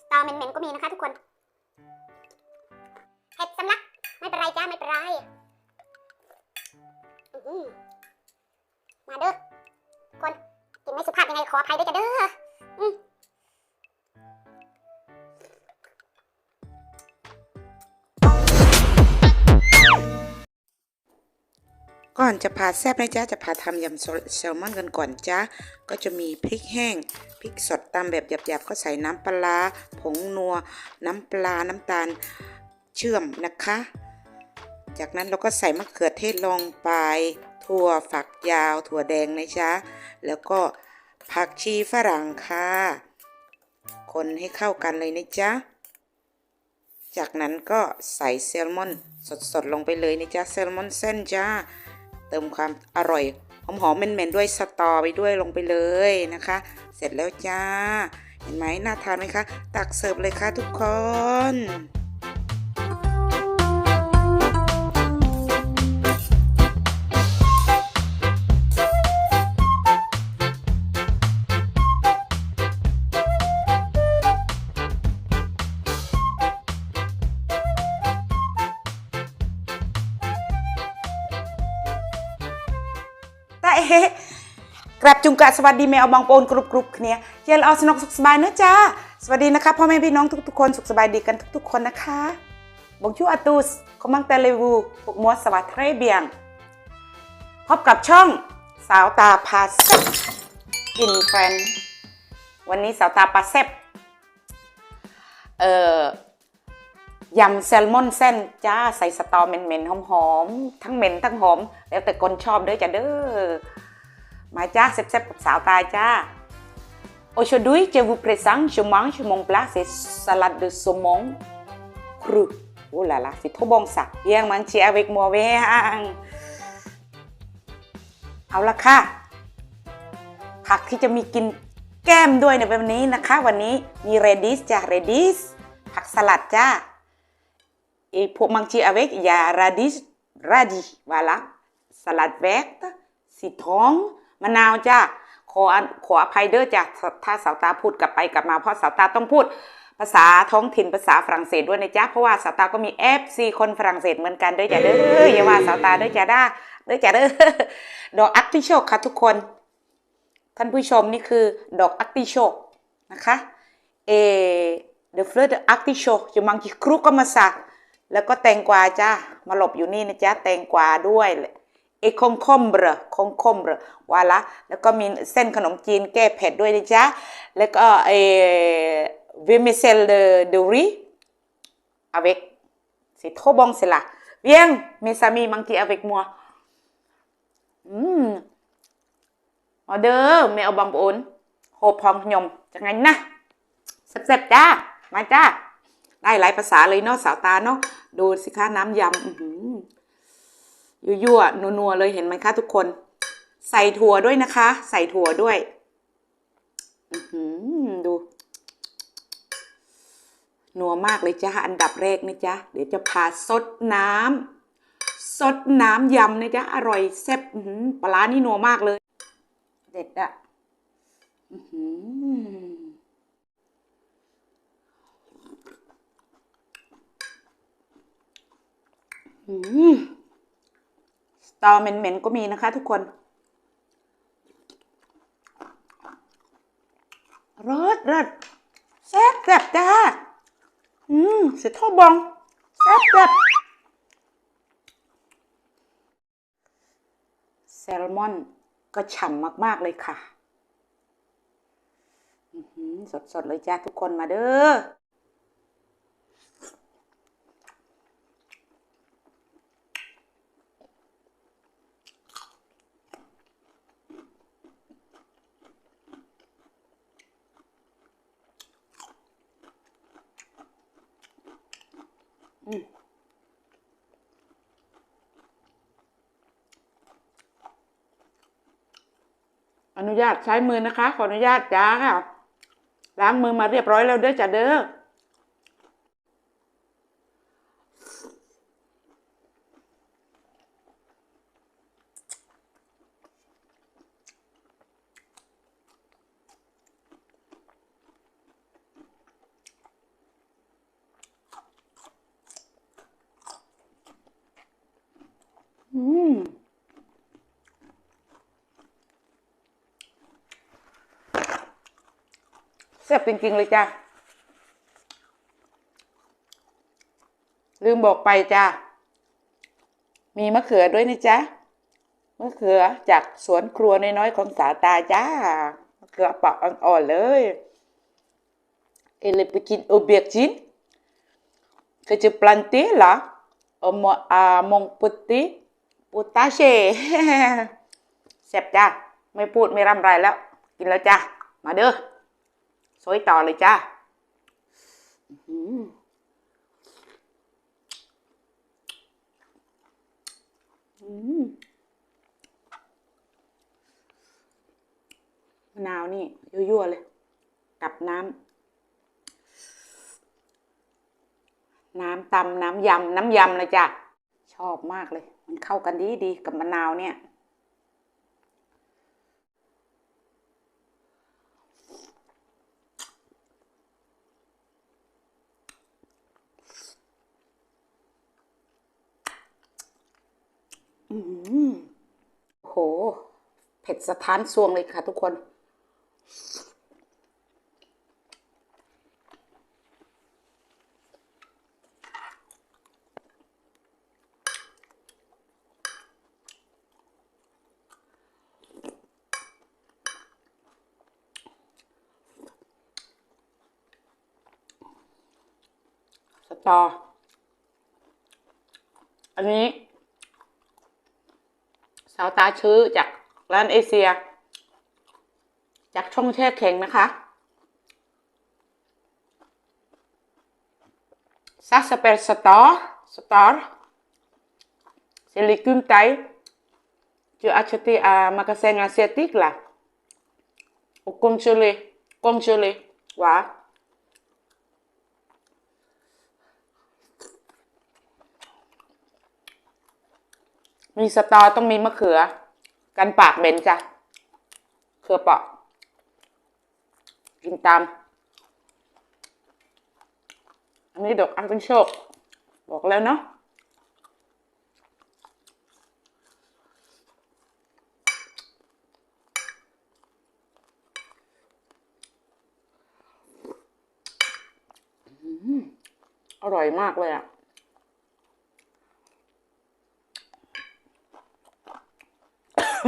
สตอเหม็นๆก็มีนะคะทุกคนเผ็ดสำลัก ไม่เป็นไรจ้าไม่เป็นไรมาเด้อคนกินไม่สุภาพยังไงขออภัยด้วยจ้ะเด้อ ก่อนจะพาแซบนะจ๊ะจะพาทำยำแซลมอนกันก่อนจ้าก็จะมีพริกแห้งพริกสดตามแบบหยาบๆก็ใส่น้ำปลาร้าผงนัว น้ำปลาน้ำตาลเชื่อมนะคะ จากนั้นเราก็ใส่มะเขือเทศลงไป ถั่วฝักยาว ถั่วแดงนะจ๊ะแล้วก็ผักชีฝรั่งค่ะ คนให้เข้ากันเลยนะจ๊ะจากนั้นก็ใส่แซลมอนสดๆลงไปเลยนะจ๊ะแซลมอนเส้นจ้า เติมความอร่อยหอมๆเหม็นๆด้วยสตอไปด้วยลงไปเลยนะคะ เสร็จแล้วจ้า เห็นไหมน่าทานไหมคะ ตักเสิร์ฟเลยค่ะทุกคน กราบจุงกะสวัสดีแมวบางปนกรุบกรุบเนี่ยเยลเอาสนุกสุขสบายเนอะจ้า สวัสดีนะคะพ่อแม่พี่น้องทุกๆคนสุขสบายดีกันทุก ๆ คนนะคะบงชูอาตูสคอมังเตเลวูปกมัวสวัสดีเบียง พบกับช่องสาวตาพาเซบกินแฟนวันนี้สาวตาพาเซบเอ่อยำแซลมอนเส้นจ้าใส่สตอเหม็นๆหอมๆทั้งเหม็นทั้งหอม แล้วแต่คนชอบเด้อจ้ะเด้อ มาจ้าเซ็ปเซ็ปสาวตายจ้าโอชดุยเจวูเพรสังชมังชมงปลาเซสลัดเดสมองครูโอ้ลาลาสิทบองสักเยี่ยงมันเชียเวกมัวเวงเอาละค่ะ ผักที่จะมีกินแก้มด้วยในวันนี้นะคะ วันนี้มีเรดิสจ้าเรดิสผักสลัดจ้าไอพวกมังชีอเวกยาราดิสราดิวาละสลัดแวกสิทอง มะนาวจ้าขอขออภัยเด้อจ้ะถ้าสาวตาพูดกลับไปกลับมาเพราะสาวตาต้องพูดภาษาท้องถิ่นภาษาฝรั่งเศสด้วยนะจ๊ะเพราะว่าสาวตาก็มี FC คนฝรั่งเศสเหมือนกันด้อจ้ะเด้ออย่าว่าสาวตาด้อจ้ะด้าด้อจ้ะเด้อดอกอักติโชกค่ะทุกคน ท่านผู้ชมนี่คือดอกอักติโชกนะคะเอเดฟเลอร์อักติโชกจะมังจีครุกก็มาสักแล้วก็แตงกวาจ้ามาหลบอยู่นี่นะจ๊ะแตงกวาด้วย เอคงคอมเบรคงคอมเบรวาละแล้วก็มีเส้นขนมจีนแก้เผ็ดด้วยนะจ๊ะ แล้วก็เอวิมิเซลเดเดรี avec c'est trop bon c'est là viens mes amis manger avec moi อืมมาเด้อแม่เอาบางปอนโหบพองขยมจังไงนะแซ่บๆจ้า มาจ้า ได้หลายภาษาเลยเนาะสาวตาเนาะดูสิคะน้ำยำ ยั่วๆนัวๆเลยเห็นไหมคะทุกคน ใส่ถั่วด้วยนะคะ ใส่ถั่วด้วยอือหือดู นัวมากเลยจ้าอันดับแรกนะจ๊ะเดี๋ยวจะพาซดน้ำซดน้ำยำนะจ๊ะอร่อยแซ่บอื้อหือปลานี่นัวมากเลย เด็ดอะอือหืม ตอเหม็นๆก็มีนะคะ ทุกคนรสรสแซ่บแซ่บจ้า อืมเสุดท้บองแซ่บแซ่บแซลมอนก็ฉ่ำมาก ๆ เลยค่ะอือหือสด ๆ เลยจ้า ทุกคนมาเด้อ อนุญาตใช้มือนะคะ ขออนุญาตจ้าค่ะ ล้างมือมาเรียบร้อยแล้วเด้อจ้าเด้อ嗯。Mm. ซ่บจริง ๆ เลยจ้ะลืมบอกไปจ้ะมีมะเขือด้วยนะจ๊ะมะเขือจากสวนครัวน้อยๆของสาตาจ้ามะเขือเปราะอ่อนๆเลย Et les petites aubergines que je plantais là, au mo- à mon petit potager แซ่บจ้ะไม่พูดไม่รำไรแล้ว กินแล้วจ้ะมาเด้อ สวยต่อเลยจ้ะอื้อหืออืมมะนาวนี่ยั่วๆเลย กับน้ำน้ำตำน้ำยำน้ำยำเลยจ้ะ ชอบมากเลย มันเข้ากันดีดีๆกับมะนาวเนี่ย อืมโห เผ็ดสะท้านซวงเลยค่ะทุกคน สตอ อันนี้สาวตาชื้อจาก ร้านเอเชีย จากช่องแช่แข็งนะคะซาสเปรสตอร์สตอร์เซลิกุมไตจูอาชติอามากาเซงอาเซติกล่ะโอกงเชลีกงเชลีว้า มีสตอต้องมีมะเขือ กันปากเหม็นจ้ะเขือเปาะ กินตาม อันนี้ดอกอันเป็นโชค บอกแล้วเนาะอร่อยมากเลยอะ เ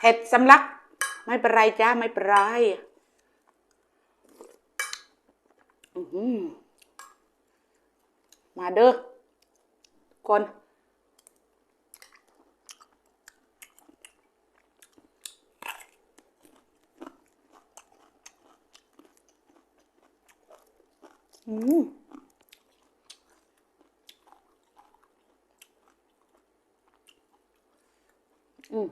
ผ็ดสำลัก ไม่เป็นไรจ้า ไม่เป็นไรมาเด้อคนอืม อืม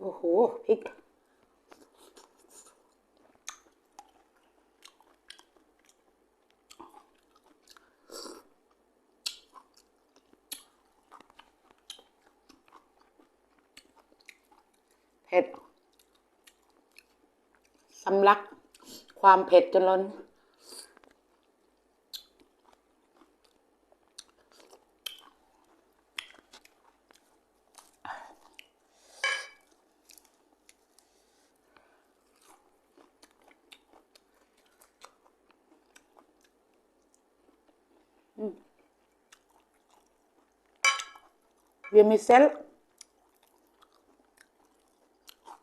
โอ้โหพริกเผ็ดสำลักความเผ็ดจนล้น Vermicelle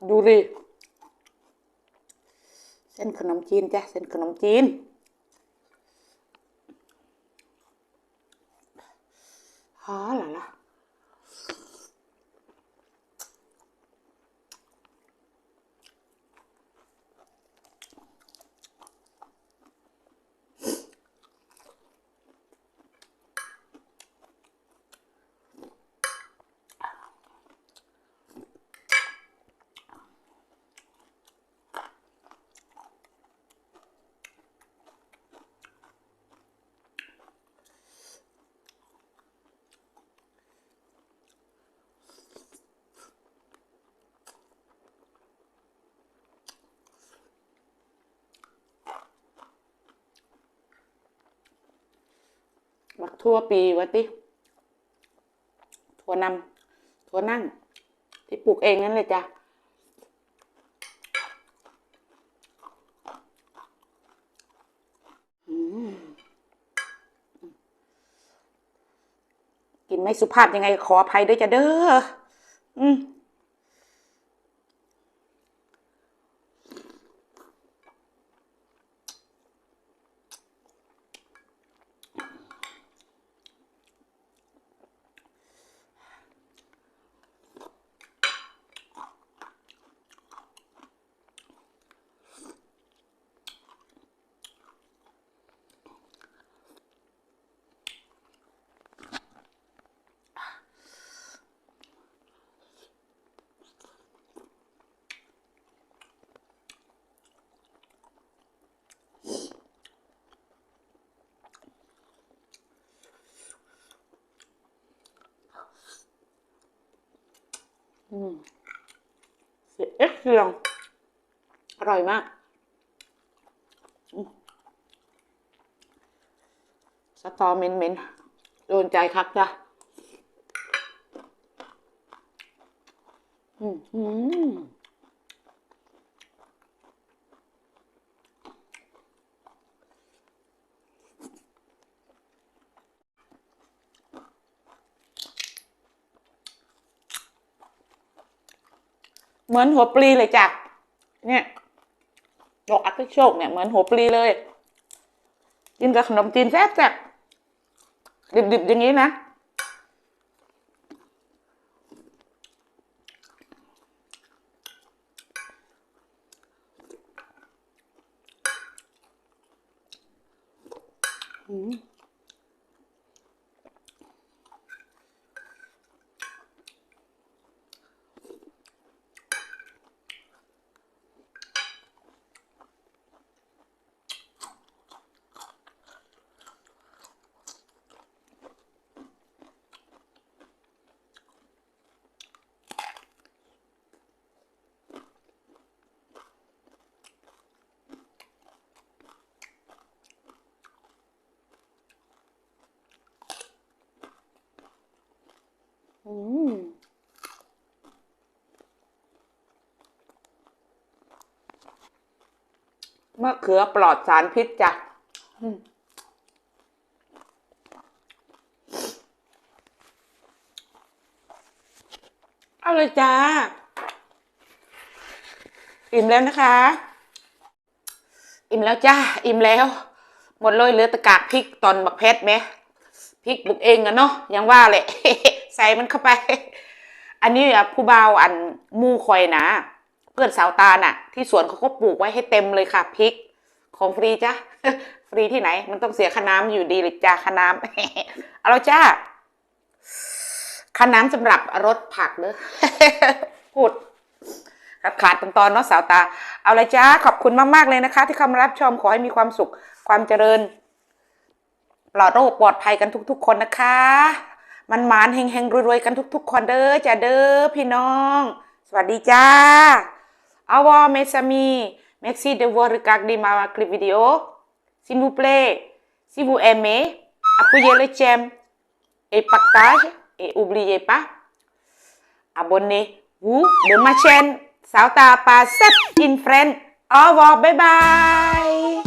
ดูริเส้นขนมจีนจ้ะ เส้นขนมจีน มักทั่วปีวะติถั่วนำถั่วนั่ง ที่ปลูกเองนั่นเลยจ้ะอืมกินไม่สุภาพยังไงขออภัยด้วยจ้ะเด้ออืม เสียเอ็กเซียงอร่อยมากอืมสตอเหม็นๆโดนใจครับจ้ะอืม เหมือนหัวปลีเลยจ้ะเนี่ยดอกอักโชกเนี่ยเหมือนหัวปลีเลย กินกับขนมจีนแซ่บๆดิบๆอย่างนี้นะอืม อืมมะเขือปลอดสารพิษจ้ะอืมเอาเลยจ้า อิ่มแล้วนะคะ อิ่มแล้วจ้า อิ่มแล้ว หมดเลยเหลือตะกากพริกตอนบักเพชรไหมพริกปลูกเองอะเนาะยังว่าเลย ใส่มันเข้าไป อันนี้อะผู้เบาอันมู่คอยนะ เพื่อนสาวตาน่ะ ที่สวนเขาก็ปลูกไว้ให้เต็มเลยค่ะพริก ของฟรีจ้ะฟรีที่ไหน มันต้องเสียค่าน้ำอยู่ดีเลยจ้าค่าน้ำเอาแล้วจ้าค่าน้ำสำหรับรถผักเนอะพูดขาดตอนตอนเนาะสาวตา เอาลยจ้าขอบคุณมากๆเลยนะคะ ที่เข้ามารับชมขอให้มีความสุขความเจริญ ปลอดโรคปลอดภัยกันทุก ๆ คนนะคะ มันหมานแห่งๆรวยๆกันทุก ๆ คนเด้อจ้าเด้อพี่น้อง สวัสดีจ้าอาวอเมซามีเม็กซี่เดวอร์กักดีมาคลิปวิดีโอซิมูเพลซิมูเอเมอัปเยเลเชมเอปักตาเออุบลีเยปะอับอนเนวูเดมาเชนสาวตาปาเซ็อินเฟรนอาวอบายบาย